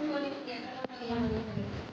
그거는 그냥 그냥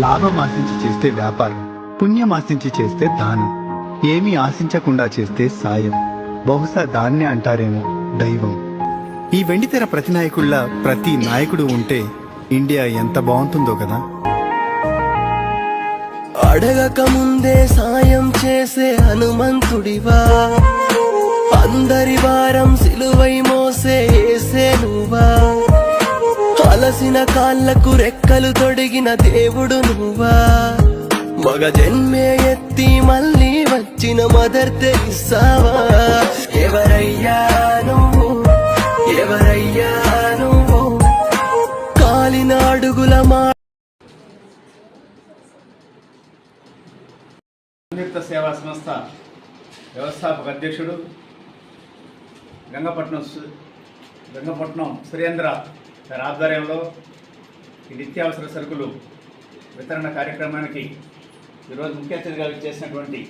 లాభం ఆశించి చేస్తే వ్యాపారం పుణ్యం ఆశించి చేస్తే దానం ఏమీ ఆశించకుండా చేస్తే సాయం బహుశా దాన్నే అంటారేమో దైవం. ఈ వెండితెర ప్రతి నాయకుళ్ళ ప్రతి నాయకుడు ఉంటే ఇండియా ఎంత బాగుంటుందో కదా? అడగక ముందే సాయం చేసే హనుమంతుడివా? అందరి వారం సిలువై మోసే ఏసే నువ్వా అలసిన కాళ్ళకు రెక్కలు తొడిగిన దేవుడు నువ్వా? మగ జన్మే ఎత్తి మళ్ళీ వచ్చిన మదర్ తెరిసావా? ఎవరయ్యా నువ్వు? ఎవరయ్యా నువ్వు? కాలిన అడుగుల మా సేవా సంస్థ వ్యవస్థాపక అధ్యక్షుడు గంగపట్నం గంగపట్నం సురేంద్ర గారి ఆధ్వర్యంలో ఈ నిత్యావసర సరుకులు వితరణ కార్యక్రమానికి ఈరోజు ముఖ్య అతిథిగా చేసినటువంటి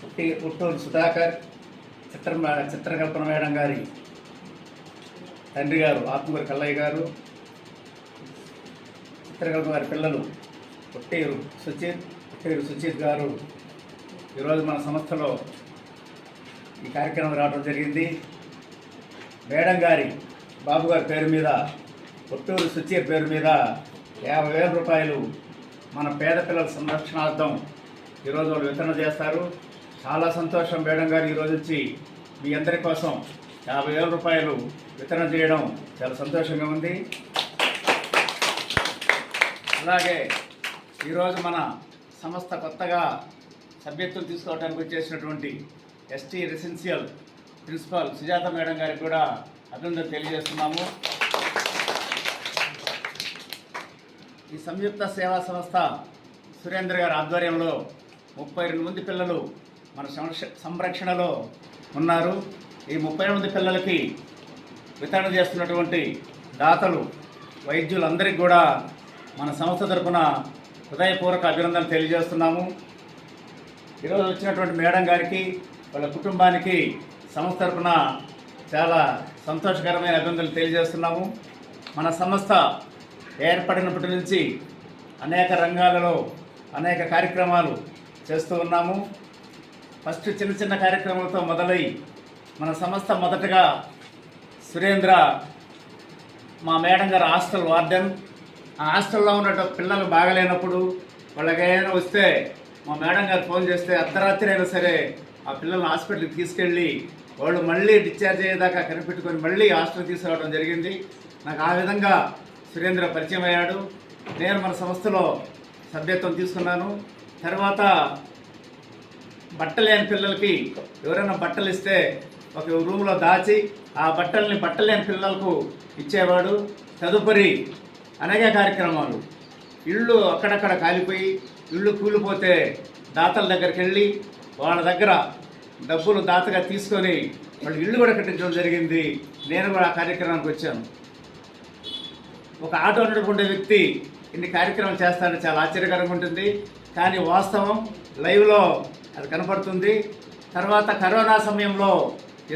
పుట్టి పుట్టూరు సుధాకర్ చిత్ర చిత్రకల్పన మేడం గారి తండ్రి గారు ఆత్మూరి కల్లయ్య గారు చిత్రకల్పన గారి పిల్లలు పుట్టేరు సుచిత్ పుట్టేరు సుచిత్ గారు ఈరోజు మన సంస్థలో ఈ కార్యక్రమం రావడం జరిగింది. మేడం గారి బాబు గారి పేరు మీద పుత్తూరు సుచీర్ పేరు మీద యాభై వేల రూపాయలు మన పేద పిల్లల సంరక్షణార్థం ఈరోజు వాళ్ళు వితరణ చేస్తారు. చాలా సంతోషం మేడం గారు ఈరోజు వచ్చి మీ అందరి కోసం యాభై వేల రూపాయలు వితరణ చేయడం చాలా సంతోషంగా ఉంది. అలాగే ఈరోజు మన సంస్థ కొత్తగా సభ్యత్వం తీసుకోవడానికి వచ్చేసినటువంటి ST residential principal Sujatha madam గారికి కూడా అభినందన తెలియజేస్తున్నాము. ఈ సంయుక్త సేవా సంస్థ సురేంద్ర గారి ఆధ్వర్యంలో ముప్పై రెండు మంది పిల్లలు మన సంరక్ష- సంరక్షణలో ఉన్నారు. ఈ ముప్పై మంది పిల్లలకి వితరణ చేస్తున్నటువంటి దాతలు వైద్యులందరికీ కూడా మన సంస్థ తరఫున హృదయపూర్వక అభినందనలు తెలియజేస్తున్నాము. ఈరోజు వచ్చినటువంటి మేడం గారికి వాళ్ళ కుటుంబానికి సంస్థ తరఫున చాలా సంతోషకరమైన అభినందనలు తెలియజేస్తున్నాము. మన సంస్థ ఏర్పడినప్పటి నుంచి అనేక రంగాలలో అనేక కార్యక్రమాలు చేస్తూ ఉన్నాము. ఫస్ట్ చిన్న చిన్న కార్యక్రమాలతో మొదలై మన సంస్థ మొదటగా సురేంద్ర మా మేడం గారు హాస్టల్ వార్డెన్. ఆ హాస్టల్లో ఉన్న పిల్లలు బాగలేనప్పుడు వాళ్ళకి ఏదైనా వస్తే మా మేడం గారు ఫోన్ చేస్తే అర్ధరాత్రి అయినా సరే ఆ పిల్లల్ని హాస్పిటల్కి తీసుకెళ్ళి వాళ్ళు మళ్ళీ డిశ్చార్జ్ అయ్యేదాకా కనిపెట్టుకొని మళ్ళీ హాస్టల్ తీసుకురావడం జరిగింది. నాకు ఆ విధంగా సురేంద్ర పరిచయం అయ్యాడు. నేను మన సంస్థలో సభ్యత్వం తీసుకున్నాను. తర్వాత బట్టలేని పిల్లలకి ఎవరైనా బట్టలు ఇస్తే ఒక రూమ్లో దాచి ఆ బట్టల్ని బట్టలేని పిల్లలకు ఇచ్చేవాడు. తదుపరి అనేక కార్యక్రమాలు. ఇళ్ళు అక్కడక్కడ కాలిపోయి ఇళ్ళు కూలిపోతే దాతల దగ్గరికి వెళ్ళి వాళ్ళ దగ్గర డబ్బులు దాతగా తీసుకొని వాళ్ళు ఇల్లు కూడా కట్టించడం జరిగింది. నేను కూడా ఆ కార్యక్రమానికి వచ్చాను. ఒక ఆటో నడుపుకునే వ్యక్తి ఇన్ని కార్యక్రమాలు చేస్తాడని చాలా ఆశ్చర్యకరంగా ఉంటుంది. కానీ వాస్తవం లైవ్లో అది కనపడుతుంది. తర్వాత కరోనా సమయంలో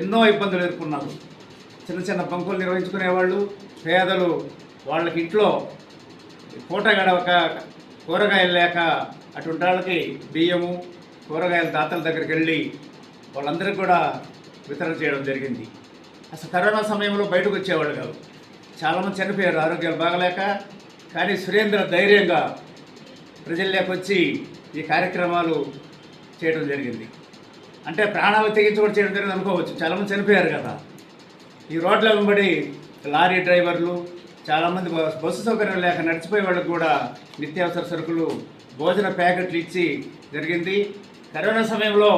ఎన్నో ఇబ్బందులు ఎదుర్కొన్నారు. చిన్న చిన్న బంకులు నిర్వహించుకునేవాళ్ళు పేదలు వాళ్ళకి ఇంట్లో పూట గడవక కూరగాయలు లేక అటువంటి వాళ్ళకి బియ్యము కూరగాయల దాతల దగ్గరికి వెళ్ళి వాళ్ళందరికీ కూడా వితరణ చేయడం జరిగింది. అసలు కరోనా సమయంలో బయటకు వచ్చేవాళ్ళు కాదు. చాలామంది చనిపోయారు ఆరోగ్యాలు బాగలేక. కానీ సురేంద్ర ధైర్యంగా ప్రజల్లోకి వచ్చి ఈ కార్యక్రమాలు చేయడం జరిగింది. అంటే ప్రాణాలు తెగించి కూడా చేయడం జరిగింది అనుకోవచ్చు. చాలామంది చనిపోయారు కదా. ఈ రోడ్ల వెంబడి లారీ డ్రైవర్లు చాలామంది బస్సు సౌకర్యం లేక నడిచిపోయే వాళ్ళకు కూడా నిత్యావసర సరుకులు భోజన ప్యాకెట్లు ఇచ్చి జరిగింది. కరోనా సమయంలో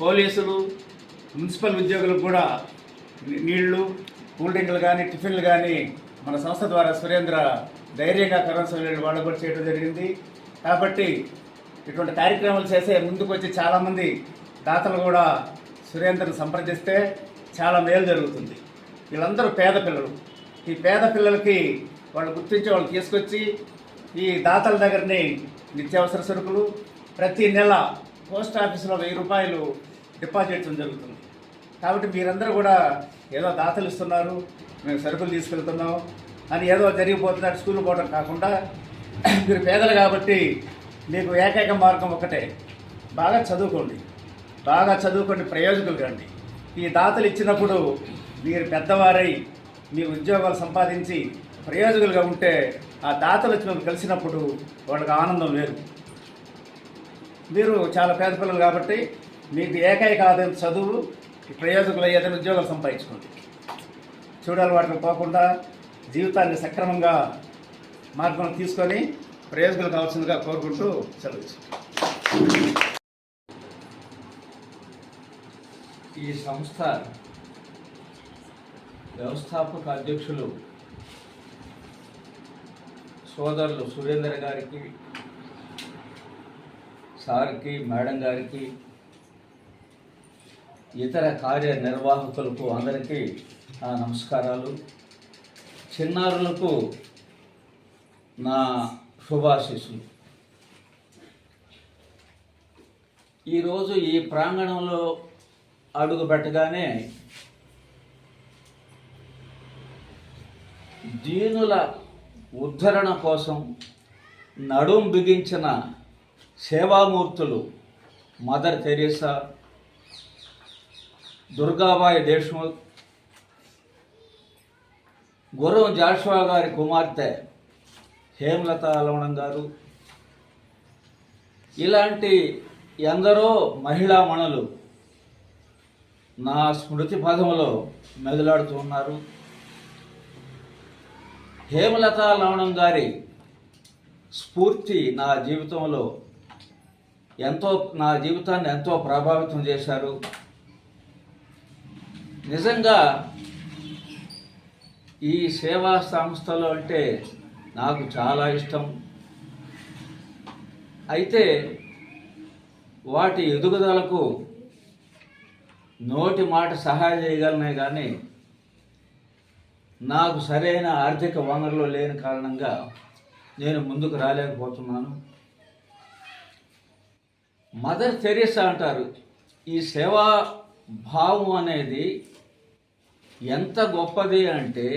పోలీసులు మున్సిపల్ ఉద్యోగులకు కూడా నీళ్ళు కూల్ డ్రింకులు కానీ టిఫిన్లు కానీ మన సంస్థ ద్వారా సురేంద్ర ధైర్యంగా కరోనా సమయంలో వాళ్ళు కూడా చేయడం జరిగింది. కాబట్టి ఇటువంటి కార్యక్రమాలు చేసే ముందుకు వచ్చి చాలామంది దాతలు కూడా సురేంద్రను సంప్రదిస్తే చాలా మేలు జరుగుతుంది. వీళ్ళందరూ పేద పిల్లలు. ఈ పేద పిల్లలకి వాళ్ళు గుర్తించి వాళ్ళు తీసుకొచ్చి ఈ దాతల దగ్గరని నిత్యావసర సరుకులు ప్రతి నెల పోస్ట్ ఆఫీసులో వెయ్యి రూపాయలు డిపాజిట్ చేయడం జరుగుతుంది. కాబట్టి మీరందరూ కూడా ఏదో దాతలు ఇస్తున్నారు మేము సరుకులు తీసుకెళ్తున్నాం అని ఏదో జరిగిపోతున్నట్టు స్కూల్ పోవడం కాకుండా మీరు పేదలు కాబట్టి మీకు ఏకైక మార్గం ఒకటే బాగా చదువుకోండి. బాగా చదువుకోండి ప్రయోజకులు రండి ఈ దాతలు ఇచ్చినప్పుడు మీరు పెద్దవారై మీ ఉద్యోగాలు సంపాదించి ప్రయోజకులుగా ఉంటే ఆ దాతలు వచ్చి మేము కలిసినప్పుడు వాళ్ళకి ఆనందం వేరు. మీరు చాలా పేద పిల్లలు కాబట్టి మీకు ఏకైక ఆదాయం చదువు ఈ ప్రయోజకులు అయ్యేదని ఉద్యోగాలు సంపాదించుకోండి. చూడాలి వాటిని పోకుండా జీవితాన్ని సక్రమంగా మార్గం తీసుకొని ప్రయోజకులు కావాల్సిందిగా కోరుకుంటూ సెలవు ఈ సంస్థ వ్యవస్థాపక అధ్యక్షులు సోదరులు సురేందర్ గారికి సార్కి మేడం గారికి ఇతర కార్యనిర్వాహకులకు అందరికీ నా నమస్కారాలు. చిన్నారులకు నా శుభాశీస్సులు. ఈరోజు ఈ ప్రాంగణంలో అడుగు పెట్టగానే దీనుల ఉద్ధరణ కోసం నడుం బిగించిన సేవామూర్తులు మదర్ తెరీసా దుర్గాబాయి దేశ్ముఖ్ గుర్రం జాషువా గారి కుమార్తె హేమలత లవణం గారు ఇలాంటి ఎందరో మహిళామణులు నా స్మృతి పదములో మెదలాడుతూ ఉన్నారు. హేమలత లవణం గారి స్ఫూర్తి నా జీవితంలో ఎంతో నా జీవితాన్ని ఎంతో ప్రభావితం చేశారు. నిజంగా ఈ సేవా సంస్థలు అంటే నాకు చాలా ఇష్టం. అయితే వాటి ఎదుగుదలకు నోటి మాట సహాయం చేయగలనే కానీ నాకు సరైన ఆర్థిక వనరులు లేని కారణంగా నేను ముందుకు రాలేకపోతున్నాను. మదర్ తెరీసా అంటారు. ఈ సేవా భావం అనేది ఎంత గొప్పది అంటే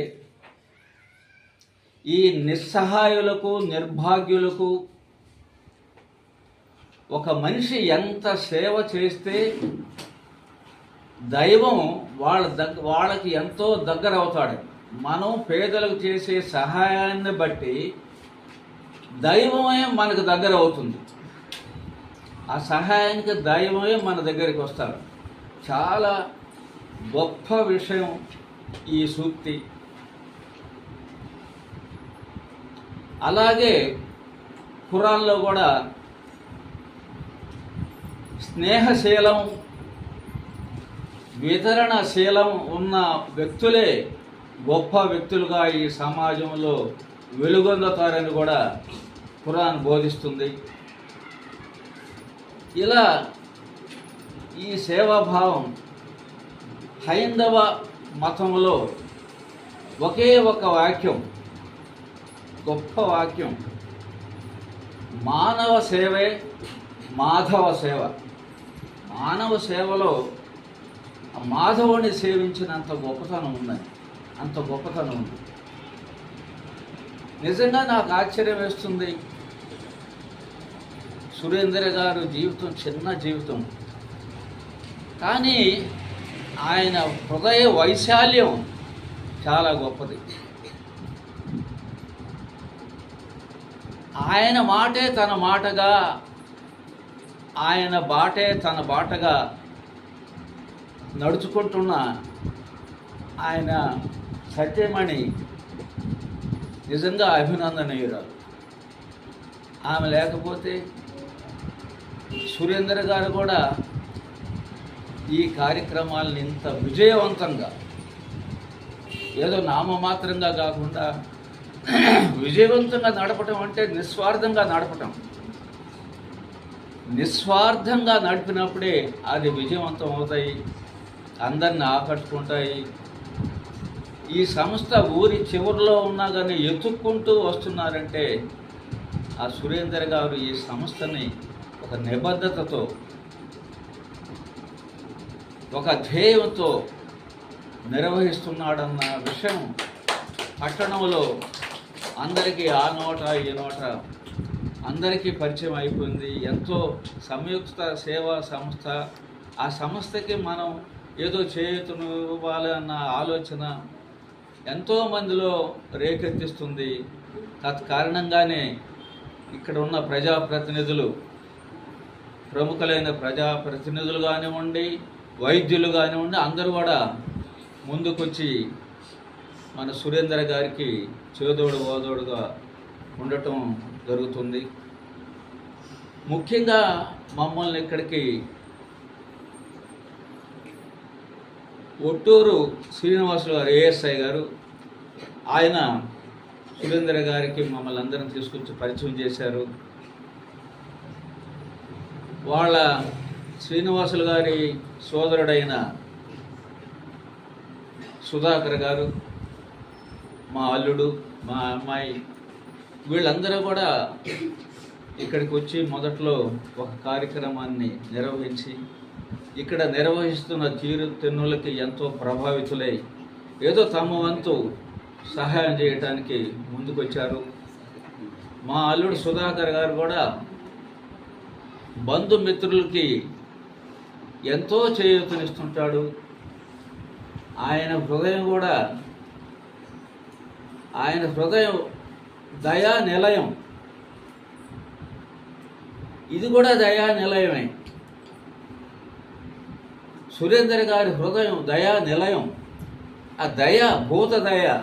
ఈ నిస్సహాయులకు నిర్భాగ్యులకు ఒక మనిషి ఎంత సేవ చేస్తే దైవం వాళ్ళ దగ్గ వాళ్ళకి ఎంతో దగ్గర అవుతాడు. మనం పేదలకు చేసే సహాయాన్ని బట్టి దైవమే మనకు దగ్గర అవుతుంది. ఆ సహాయానికి దైవమే మన దగ్గరికి వస్తారు. చాలా గొప్ప విషయం ఈ సూక్తి. అలాగే ఖురాన్లో కూడా స్నేహశీలం వితరణశీలం ఉన్న వ్యక్తులే గొప్ప వ్యక్తులుగా ఈ సమాజంలో వెలుగొందుతారని కూడా ఖురాన్ బోధిస్తుంది. ఇలా ఈ సేవాభావం హైందవ మతంలో ఒకే ఒక వాక్యం గొప్ప వాక్యం మానవ సేవే మాధవ సేవ. మానవ సేవలో మాధవుని సేవించినంత గొప్పతనం ఉన్నది అంత గొప్పతనం ఉంది. నిజంగా నాకు ఆశ్చర్యం వేస్తుంది సురేంద్ర గారు జీవితం చిన్న జీవితం. కానీ ఆయన హృదయ వైశాల్యం చాలా గొప్పది. ఆయన మాటే తన మాటగా ఆయన బాటే తన బాటగా నడుచుకుంటున్న ఆయన సత్యమణి నిజంగా అభినందనీయురాలు. ఆమె లేకపోతే సురేందర్ గారు కూడా ఈ కార్యక్రమాలను ఇంత విజయవంతంగా ఏదో నామమాత్రంగా కాకుండా విజయవంతంగా నడపటం అంటే నిస్వార్థంగా నడపటం. నిస్వార్థంగా నడిపినప్పుడే అది విజయవంతం అవుతాయి అందరిని ఆకట్టుకుంటాయి. ఈ సంస్థ ఊరి చివరిలో ఉన్నా కానీ ఎత్తుక్కుంటూ వస్తున్నారంటే ఆ సురేందర్ గారు ఈ సంస్థని ఒక నిబద్ధతతో ఒక ధ్యేయంతో నిర్వహిస్తున్నాడన్న విషయం పట్టణంలో అందరికీ ఆ నోట ఈ నోట అందరికీ పరిచయం అయిపోయింది. ఎంతో సంయుక్త సేవా సంస్థ. ఆ సంస్థకి మనం ఏదో చేయుతును ఇవ్వాలి అన్న ఆలోచన ఎంతో మందిలో రేకెత్తిస్తుంది. తత్కారణంగానే ఇక్కడ ఉన్న ప్రజాప్రతినిధులు ప్రముఖులైన ప్రజాప్రతినిధులు కానివ్వండి వైద్యులు కానివ్వండి అందరూ కూడా ముందుకొచ్చి మన సురేందర్ గారికి చేదోడు ఓదోడుగా ఉండటం జరుగుతుంది. ముఖ్యంగా మమ్మల్ని ఇక్కడికి ఒట్టూరు శ్రీనివాసులు గారు ఏఎస్ఐ గారు ఆయన సురేంద్ర గారికి మమ్మల్ని అందరం తీసుకొచ్చి పరిచయం చేశారు. వాళ్ళ శ్రీనివాసులు గారి సోదరుడైన సుధాకర్ గారు మా అల్లుడు మా అమ్మాయి వీళ్ళందరూ కూడా ఇక్కడికి వచ్చి మొదట్లో ఒక కార్యక్రమాన్ని నిర్వహించి ఇక్కడ నిర్వహిస్తున్న తీరు తెన్నులకి ఎంతో ప్రభావితులై ఏదో తమ వంతు సహాయం చేయడానికి ముందుకొచ్చారు. మా అల్లుడు సుధాకర్ గారు కూడా బంధుమిత్రులకి ఎంతో చేయూతనిస్తుంటాడు. ఆయన హృదయం కూడా ఆయన హృదయం దయా నిలయం. ఇది కూడా దయా నిలయమే. సురేందర్ గారి హృదయం దయా నిలయం. ఆ దయ భూత దయ.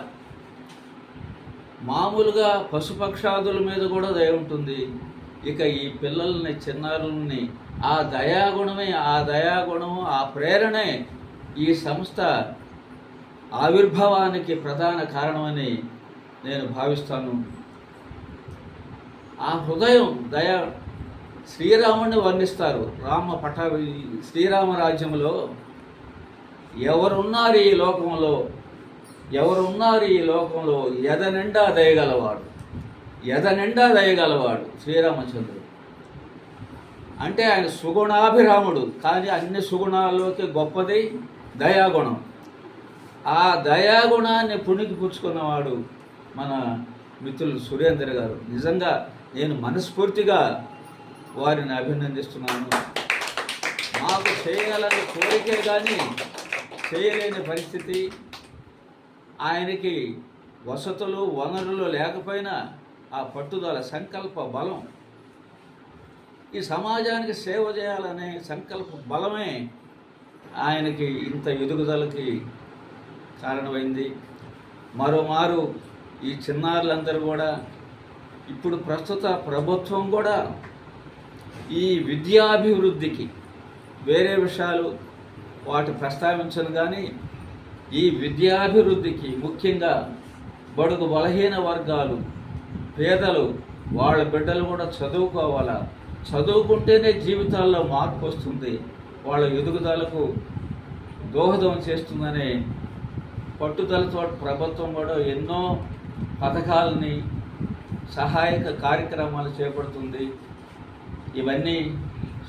మామూలుగా పశుపక్షాదుల మీద కూడా దయ ఉంటుంది. ఇక ఈ పిల్లల్ని చిన్నారుల్ని ఆ దయాగుణమే ఆ దయాగుణం ఆ ప్రేరణే ఈ సంస్థ ఆవిర్భావానికి ప్రధాన కారణమని నేను భావిస్తాను. ఆ హృదయం దయ శ్రీరాముడిని వర్ణిస్తారు. రామ పట శ్రీరామ రాజ్యంలో ఎవరున్నారు ఈ లోకంలో? ఎవరున్నారు ఈ లోకంలో? ఎద నిండా దయగలవాడు. ఎదనిండా దయగలవాడు శ్రీరామచంద్రుడు. అంటే ఆయన సుగుణాభిరాముడు కానీ అన్ని సుగుణాల్లోకి గొప్పది దయాగుణం. ఆ దయాగుణాన్ని పుణికి పుచ్చుకున్నవాడు మన మిత్రులు సురేందర్ గారు. నిజంగా నేను మనస్ఫూర్తిగా వారిని అభినందిస్తున్నాను. మాకు చేయాలని కోరికే కానీ చేయలేని పరిస్థితి. ఆయనకి వసతులు వనరులు లేకపోయినా ఆ పట్టుదల సంకల్ప బలం. ఈ సమాజానికి సేవ చేయాలనే సంకల్ప బలమే ఆయనకి ఇంత ఎదుగుదలకి కారణమైంది. మరోమారు ఈ చిన్నారులందరూ కూడా ఇప్పుడు ప్రస్తుత ప్రభుత్వం కూడా ఈ విద్యాభివృద్ధికి వేరే విషయాలు వాటి ప్రస్తావించను కానీ ఈ విద్యాభివృద్ధికి ముఖ్యంగా బడుగు బలహీన వర్గాలు పేదలు వాళ్ళ బిడ్డలు కూడా చదువుకోవాలా? చదువుకుంటేనే జీవితాల్లో మార్పు వస్తుంది. వాళ్ళ ఎదుగుదలకు దోహదం చేస్తుందనే పట్టుదలతో ప్రభుత్వం కూడా ఎన్నో పథకాలని సహాయక కార్యక్రమాలు చేపడుతుంది. ఇవన్నీ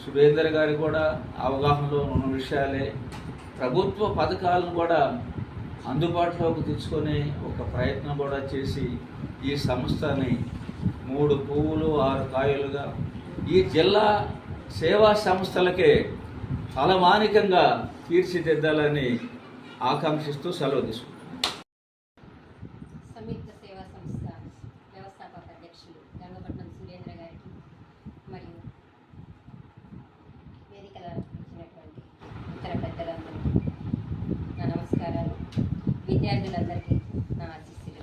సురేందర్ గారి కూడా అవగాహనలో ఉన్న విషయాలే. ప్రభుత్వ పథకాలను కూడా అందుబాటులోకి తెచ్చుకునే ఒక ప్రయత్నం కూడా చేసి ఈ సంస్థని మూడు పువ్వులు ఆరు కాయలుగా ఈ జిల్లా సేవా సంస్థలకే ఫలమానికంగా తీర్చిదిద్దాలని ఆకాంక్షిస్తూ సెలవు తీసుకుంటాం సంయుక్త సేవా సంస్థ వ్యవస్థాపక అధ్యక్షులు గంగపట్నం సురేంద్ర గారికి మరియు వేదికల ఇచ్చినటువంటి ఇతర పెద్దలందరూ నా నమస్కారాలు విద్యార్థులందరికీ నా ఆశీస్సులు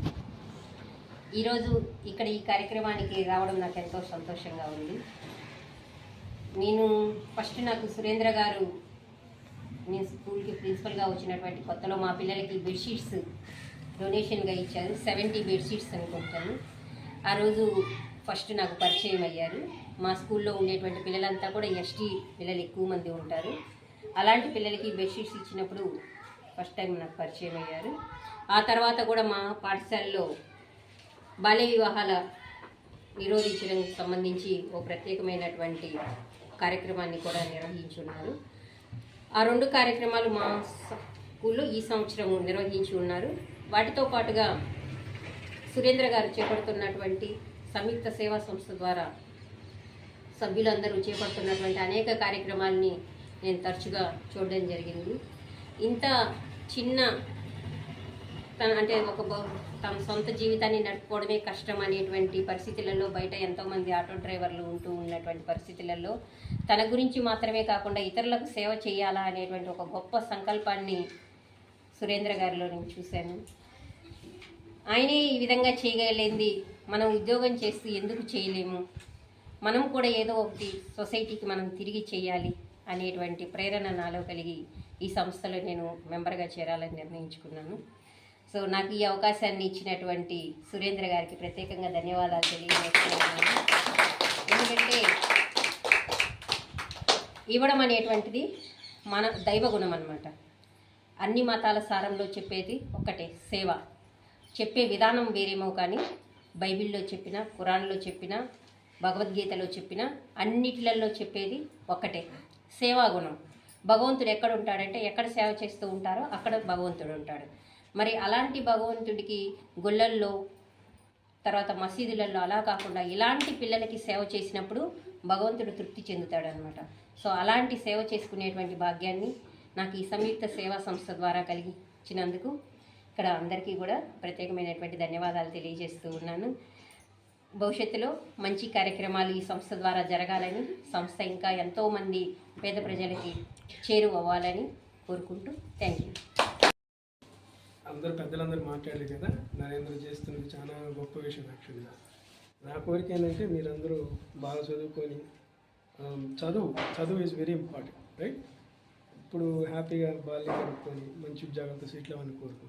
ఈరోజు ఇక్కడ ఈ కార్యక్రమానికి రావడం నాకు ఎంతో సంతోషంగా ఉంది. నేను ఫస్ట్ నాకు సురేంద్ర గారు నేను స్కూల్కి ప్రిన్సిపల్గా వచ్చినటువంటి కొత్తలో మా పిల్లలకి బెడ్షీట్స్ డొనేషన్గా ఇచ్చారు. సెవెంటీ బెడ్షీట్స్ అనుకుంటాను ఆ రోజు ఫస్ట్ నాకు పరిచయం అయ్యారు. మా స్కూల్లో ఉండేటువంటి పిల్లలంతా కూడా ఎస్టీ పిల్లలు ఎక్కువ మంది ఉంటారు. అలాంటి పిల్లలకి బెడ్షీట్స్ ఇచ్చినప్పుడు ఫస్ట్ టైం నాకు పరిచయం అయ్యారు. ఆ తర్వాత కూడా మా పాఠశాలలో బాల్య వివాహాల నిరోధించడానికి సంబంధించి ఓ ప్రత్యేకమైనటువంటి కార్యక్రమాన్ని కూడా నిర్వహించున్నారు. ఆ రెండు కార్యక్రమాలు మా స్కూల్లో ఈ సంవత్సరం నిర్వహించి ఉన్నారు. వాటితో పాటుగా సురేంద్ర గారు చేపడుతున్నటువంటి సంయుక్త సేవా సంస్థ ద్వారా సభ్యులందరూ చేపడుతున్నటువంటి అనేక కార్యక్రమాలని నేను తరచుగా చూడడం జరిగింది. ఇంత చిన్న తన అంటే ఒక తమ సొంత జీవితాన్ని నడుపుకోవడమే కష్టం అనేటువంటి పరిస్థితులలో బయట ఎంతోమంది ఆటో డ్రైవర్లు ఉంటూ ఉన్నటువంటి పరిస్థితులలో తన గురించి మాత్రమే కాకుండా ఇతరులకు సేవ చేయాలా అనేటువంటి ఒక గొప్ప సంకల్పాన్ని సురేంద్ర గారిలో నేను చూశాను. ఆయనే ఈ విధంగా చేయగలిగింది. మనం ఉద్యోగం చేస్తూ ఎందుకు చేయలేము? మనం కూడా ఏదో ఒకటి సొసైటీకి మనం తిరిగి చేయాలి అనేటువంటి ప్రేరణ నాలో కలిగి ఈ సంస్థలో నేను మెంబర్గా చేరాలని నిర్ణయించుకున్నాను. సో నాకు ఈ అవకాశాన్ని ఇచ్చినటువంటి సురేంద్ర గారికి ప్రత్యేకంగా ధన్యవాదాలు తెలియజేస్తున్నాను. ఎందుకంటే ఇవ్వడం అనేటువంటిది మన దైవ గుణం అన్ని మతాల సారంలో చెప్పేది ఒక్కటే సేవ. చెప్పే విధానం వేరేమో కానీ బైబిల్లో చెప్పిన కురాన్లో చెప్పిన భగవద్గీతలో చెప్పిన అన్నిటిలలో చెప్పేది ఒక్కటే సేవాగుణం భగవంతుడు ఎక్కడ ఉంటాడంటే ఎక్కడ సేవ చేస్తూ ఉంటారో అక్కడ భగవంతుడు ఉంటాడు. మరి అలాంటి భగవంతుడికి గుళ్ళల్లో తర్వాత మసీదులలో అలా కాకుండా ఇలాంటి పిల్లలకి సేవ చేసినప్పుడు భగవంతుడు తృప్తి చెందుతాడనమాట సో అలాంటి సేవ చేసుకునేటువంటి భాగ్యాన్ని నాకు ఈ సంయుక్త సేవా సంస్థ ద్వారా కలిగించినందుకు ఇక్కడ అందరికీ కూడా ప్రత్యేకమైనటువంటి ధన్యవాదాలు తెలియజేస్తూ ఉన్నాను. భవిష్యత్తులో మంచి కార్యక్రమాలు ఈ సంస్థ ద్వారా జరగాలని సంస్థ ఇంకా ఎంతోమంది పేద ప్రజలకి చేరువవ్వాలని కోరుకుంటూ థ్యాంక్ యూ. అందరు పెద్దలందరూ మాట్లాడారు కదా? నరేంద్ర చేస్తున్నది చాలా గొప్ప విషయం యాక్చువల్గా నా కోరిక ఏంటంటే మీరందరూ బాగా చదువుకొని చదువు చదువు ఈజ్ వెరీ ఇంపార్టెంట్ రైట్ ఇప్పుడు హ్యాపీగా బాల్యం గడుపుకొని మంచి ఉద్యోగంతో సెటిల్ అవ్వాలని కోరుకుంటున్నాను.